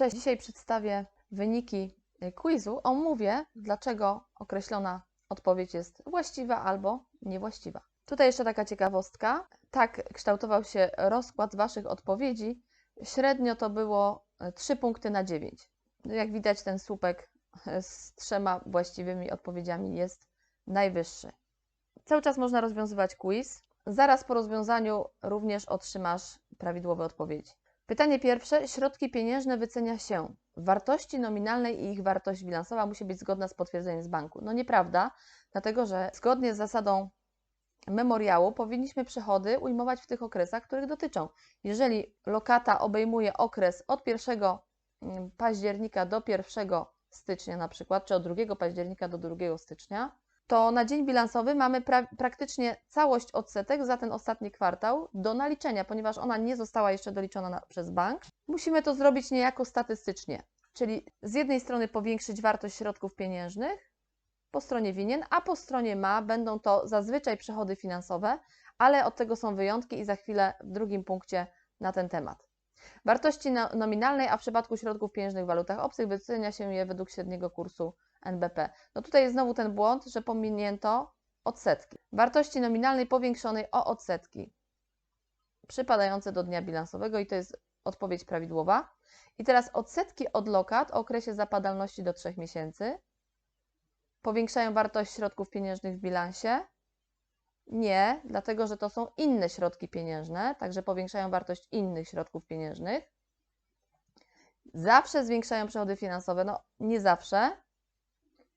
Cześć, dzisiaj przedstawię wyniki y, quizu. Omówię, dlaczego określona odpowiedź jest właściwa albo niewłaściwa. Tutaj jeszcze taka ciekawostka. Tak kształtował się rozkład Waszych odpowiedzi. Średnio to było y, 3 punkty na 9. Jak widać, ten słupek y, z trzema właściwymi odpowiedziami jest najwyższy. Cały czas można rozwiązywać quiz. Zaraz po rozwiązaniu również otrzymasz prawidłowe odpowiedzi. Pytanie pierwsze. Środki pieniężne wycenia się wartości nominalnej i ich wartość bilansowa musi być zgodna z potwierdzeniem z banku. No nieprawda, dlatego że zgodnie z zasadą memoriału powinniśmy przychody ujmować w tych okresach, których dotyczą. Jeżeli lokata obejmuje okres od 1 mm, października do 1 stycznia na przykład, czy od 2 października do 2 stycznia, to na dzień bilansowy mamy pra praktycznie całość odsetek za ten ostatni kwartał do naliczenia, ponieważ ona nie została jeszcze doliczona na, przez bank. Musimy to zrobić niejako statystycznie, czyli z jednej strony powiększyć wartość środków pieniężnych po stronie winien, a po stronie ma będą to zazwyczaj przychody finansowe, ale od tego są wyjątki i za chwilę w drugim punkcie na ten temat. Wartości no nominalnej, a w przypadku środków pieniężnych w walutach obcych wycenia się je według średniego kursu NBP. No tutaj jest znowu ten błąd, że pominięto odsetki. Wartości nominalnej powiększonej o odsetki przypadające do dnia bilansowego i to jest odpowiedź prawidłowa. I teraz odsetki od lokat o okresie zapadalności do 3 miesięcy powiększają wartość środków pieniężnych w bilansie. Nie, dlatego że to są inne środki pieniężne, także powiększają wartość innych środków pieniężnych. Zawsze zwiększają przychody finansowe, no nie zawsze,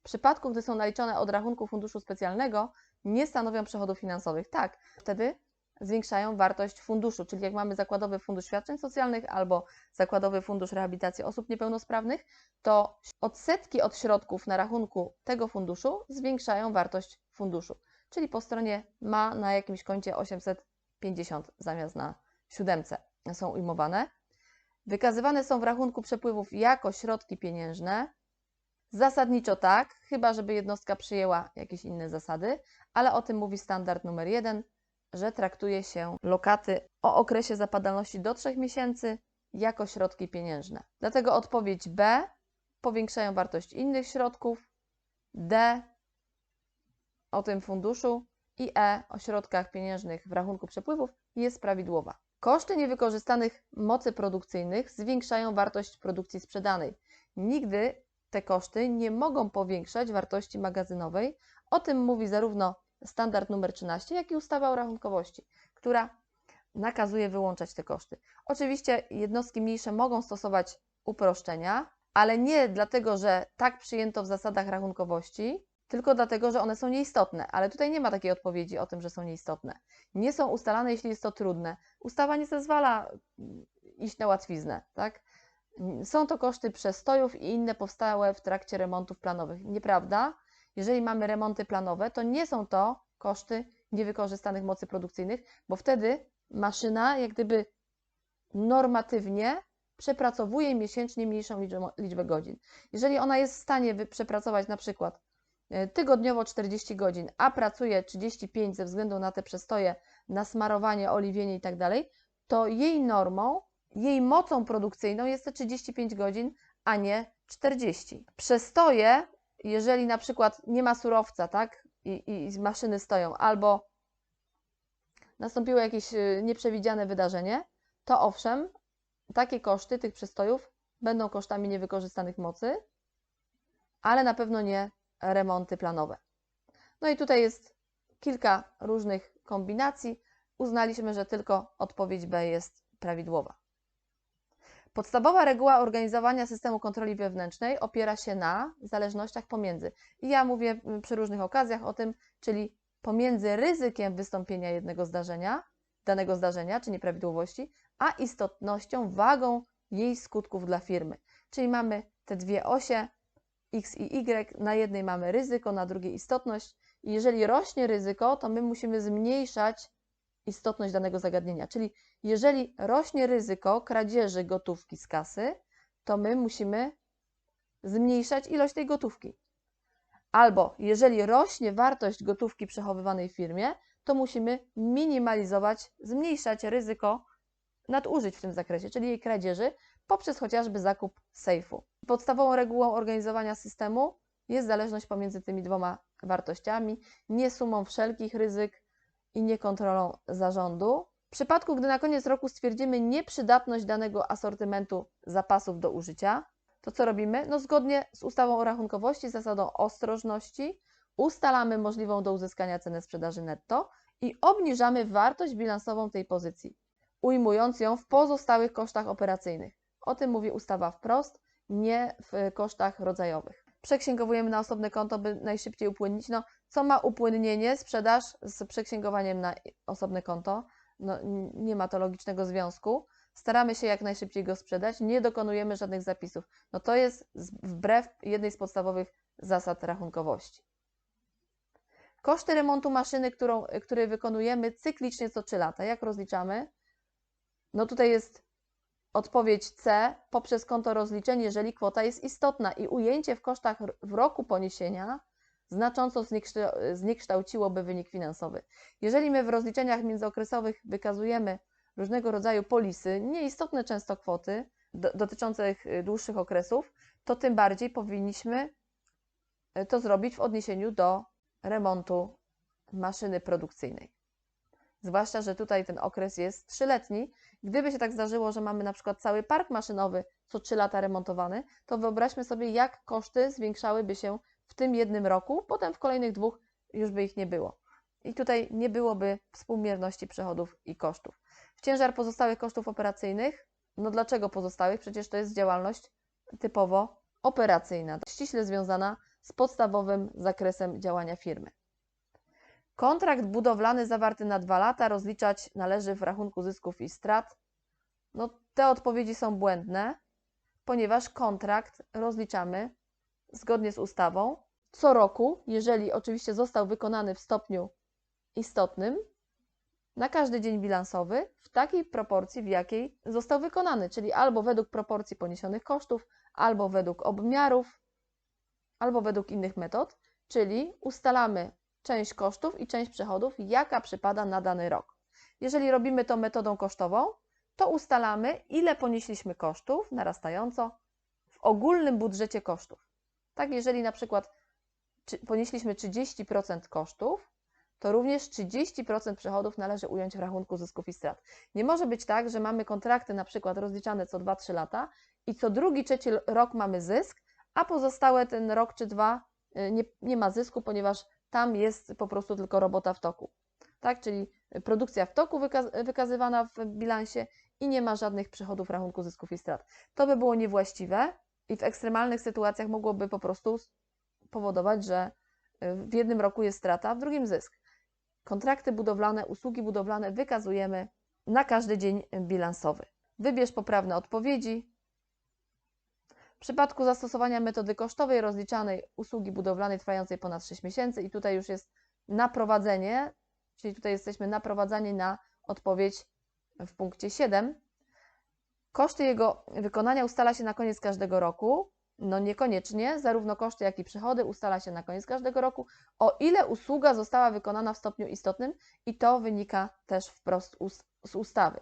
w przypadku, gdy są naliczone od rachunku funduszu specjalnego, nie stanowią przychodów finansowych. Tak, wtedy zwiększają wartość funduszu, czyli jak mamy zakładowy fundusz świadczeń socjalnych albo zakładowy fundusz rehabilitacji osób niepełnosprawnych, to odsetki od środków na rachunku tego funduszu zwiększają wartość funduszu. Czyli po stronie ma na jakimś koncie 850 zamiast na siódemce są ujmowane. Wykazywane są w rachunku przepływów jako środki pieniężne, Zasadniczo tak, chyba żeby jednostka przyjęła jakieś inne zasady, ale o tym mówi standard numer jeden, że traktuje się lokaty o okresie zapadalności do 3 miesięcy jako środki pieniężne. Dlatego odpowiedź B powiększają wartość innych środków, D o tym funduszu i E o środkach pieniężnych w rachunku przepływów jest prawidłowa. Koszty niewykorzystanych mocy produkcyjnych zwiększają wartość produkcji sprzedanej. Nigdy te koszty nie mogą powiększać wartości magazynowej. O tym mówi zarówno standard numer 13, jak i ustawa o rachunkowości, która nakazuje wyłączać te koszty. Oczywiście jednostki mniejsze mogą stosować uproszczenia, ale nie dlatego, że tak przyjęto w zasadach rachunkowości, tylko dlatego, że one są nieistotne. Ale tutaj nie ma takiej odpowiedzi o tym, że są nieistotne. Nie są ustalane, jeśli jest to trudne. Ustawa nie zezwala iść na łatwiznę, tak? Są to koszty przestojów i inne powstałe w trakcie remontów planowych. Nieprawda? Jeżeli mamy remonty planowe, to nie są to koszty niewykorzystanych mocy produkcyjnych, bo wtedy maszyna jak gdyby normatywnie przepracowuje miesięcznie mniejszą liczbę godzin. Jeżeli ona jest w stanie przepracować na przykład e, tygodniowo 40 godzin, a pracuje 35 ze względu na te przestoje, na smarowanie, oliwienie i tak to jej normą jej mocą produkcyjną jest te 35 godzin, a nie 40. Przestoje, jeżeli na przykład nie ma surowca, tak, i, i maszyny stoją, albo nastąpiło jakieś y, nieprzewidziane wydarzenie, to owszem, takie koszty tych przestojów będą kosztami niewykorzystanych mocy, ale na pewno nie remonty planowe. No i tutaj jest kilka różnych kombinacji. Uznaliśmy, że tylko odpowiedź B jest prawidłowa. Podstawowa reguła organizowania systemu kontroli wewnętrznej opiera się na zależnościach pomiędzy. I ja mówię przy różnych okazjach o tym, czyli pomiędzy ryzykiem wystąpienia jednego zdarzenia, danego zdarzenia czy nieprawidłowości, a istotnością, wagą jej skutków dla firmy. Czyli mamy te dwie osie x i y, na jednej mamy ryzyko, na drugiej istotność. I jeżeli rośnie ryzyko, to my musimy zmniejszać istotność danego zagadnienia. Czyli jeżeli rośnie ryzyko kradzieży gotówki z kasy, to my musimy zmniejszać ilość tej gotówki. Albo jeżeli rośnie wartość gotówki przechowywanej w firmie, to musimy minimalizować, zmniejszać ryzyko nadużyć w tym zakresie, czyli jej kradzieży, poprzez chociażby zakup sejfu. Podstawową regułą organizowania systemu jest zależność pomiędzy tymi dwoma wartościami, nie sumą wszelkich ryzyk i nie kontrolą zarządu. W przypadku, gdy na koniec roku stwierdzimy nieprzydatność danego asortymentu zapasów do użycia, to co robimy? No zgodnie z ustawą o rachunkowości, zasadą ostrożności, ustalamy możliwą do uzyskania cenę sprzedaży netto i obniżamy wartość bilansową tej pozycji, ujmując ją w pozostałych kosztach operacyjnych. O tym mówi ustawa wprost, nie w kosztach rodzajowych. Przeksięgowujemy na osobne konto, by najszybciej upłynnić. No, co ma upłynnienie, sprzedaż z przeksięgowaniem na osobne konto? No, nie ma to logicznego związku. Staramy się jak najszybciej go sprzedać, nie dokonujemy żadnych zapisów. No to jest wbrew jednej z podstawowych zasad rachunkowości. Koszty remontu maszyny, którą, który wykonujemy cyklicznie co 3 lata. Jak rozliczamy? No tutaj jest odpowiedź C poprzez konto rozliczeń, jeżeli kwota jest istotna i ujęcie w kosztach w roku poniesienia znacząco zniekształciłoby wynik finansowy. Jeżeli my w rozliczeniach międzyokresowych wykazujemy różnego rodzaju polisy, nieistotne często kwoty do, dotyczących dłuższych okresów, to tym bardziej powinniśmy to zrobić w odniesieniu do remontu maszyny produkcyjnej. Zwłaszcza, że tutaj ten okres jest trzyletni. Gdyby się tak zdarzyło, że mamy na przykład cały park maszynowy co 3 lata remontowany, to wyobraźmy sobie, jak koszty zwiększałyby się w tym jednym roku, potem w kolejnych dwóch już by ich nie było. I tutaj nie byłoby współmierności przychodów i kosztów. W ciężar pozostałych kosztów operacyjnych, no dlaczego pozostałych? Przecież to jest działalność typowo operacyjna, ściśle związana z podstawowym zakresem działania firmy. Kontrakt budowlany zawarty na dwa lata rozliczać należy w rachunku zysków i strat. No, te odpowiedzi są błędne, ponieważ kontrakt rozliczamy zgodnie z ustawą co roku, jeżeli oczywiście został wykonany w stopniu istotnym, na każdy dzień bilansowy w takiej proporcji, w jakiej został wykonany, czyli albo według proporcji poniesionych kosztów, albo według obmiarów, albo według innych metod, czyli ustalamy część kosztów i część przychodów, jaka przypada na dany rok. Jeżeli robimy to metodą kosztową, to ustalamy, ile ponieśliśmy kosztów narastająco w ogólnym budżecie kosztów. Tak, jeżeli na przykład ponieśliśmy 30% kosztów, to również 30% przychodów należy ująć w rachunku zysków i strat. Nie może być tak, że mamy kontrakty na przykład rozliczane co 2-3 lata i co drugi, trzeci rok mamy zysk, a pozostałe ten rok czy dwa y, nie, nie ma zysku, ponieważ tam jest po prostu tylko robota w toku. Tak, czyli produkcja w toku wykaz wykazywana w bilansie i nie ma żadnych przychodów rachunku zysków i strat. To by było niewłaściwe i w ekstremalnych sytuacjach mogłoby po prostu powodować, że y, w jednym roku jest strata, w drugim zysk. Kontrakty budowlane, usługi budowlane wykazujemy na każdy dzień bilansowy. Wybierz poprawne odpowiedzi. W przypadku zastosowania metody kosztowej rozliczanej usługi budowlanej trwającej ponad 6 miesięcy i tutaj już jest naprowadzenie, czyli tutaj jesteśmy naprowadzani na odpowiedź w punkcie 7. Koszty jego wykonania ustala się na koniec każdego roku. No niekoniecznie, zarówno koszty, jak i przychody ustala się na koniec każdego roku, o ile usługa została wykonana w stopniu istotnym i to wynika też wprost z ustawy.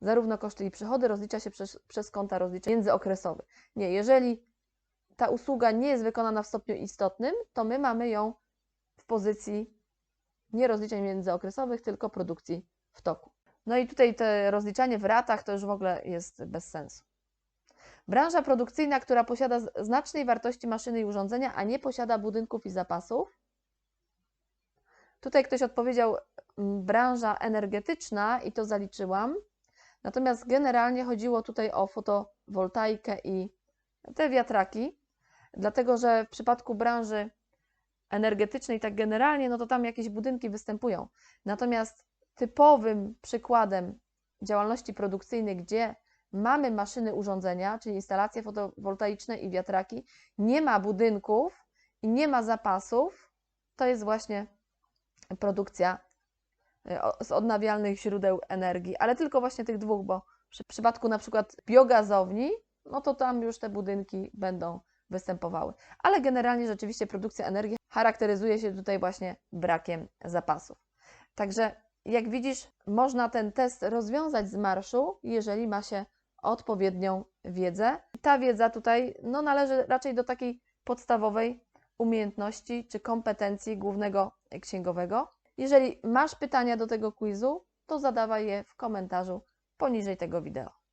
Zarówno koszty i przychody rozlicza się przez, przez konta rozliczeń międzyokresowe. Nie, jeżeli ta usługa nie jest wykonana w stopniu istotnym, to my mamy ją w pozycji nie rozliczeń międzyokresowych, tylko produkcji w toku. No i tutaj to rozliczanie w ratach to już w ogóle jest bez sensu. Branża produkcyjna, która posiada znacznej wartości maszyny i urządzenia, a nie posiada budynków i zapasów. Tutaj ktoś odpowiedział branża energetyczna i to zaliczyłam. Natomiast generalnie chodziło tutaj o fotowoltaikę i te wiatraki, dlatego że w przypadku branży energetycznej, tak generalnie, no to tam jakieś budynki występują. Natomiast typowym przykładem działalności produkcyjnej, gdzie mamy maszyny, urządzenia, czyli instalacje fotowoltaiczne i wiatraki, nie ma budynków i nie ma zapasów, to jest właśnie produkcja z odnawialnych źródeł energii, ale tylko właśnie tych dwóch, bo w przypadku na przykład biogazowni, no to tam już te budynki będą występowały. Ale generalnie rzeczywiście produkcja energii charakteryzuje się tutaj właśnie brakiem zapasów. Także jak widzisz, można ten test rozwiązać z marszu, jeżeli ma się odpowiednią wiedzę. Ta wiedza tutaj no, należy raczej do takiej podstawowej umiejętności czy kompetencji głównego księgowego. Jeżeli masz pytania do tego quizu, to zadawaj je w komentarzu poniżej tego wideo.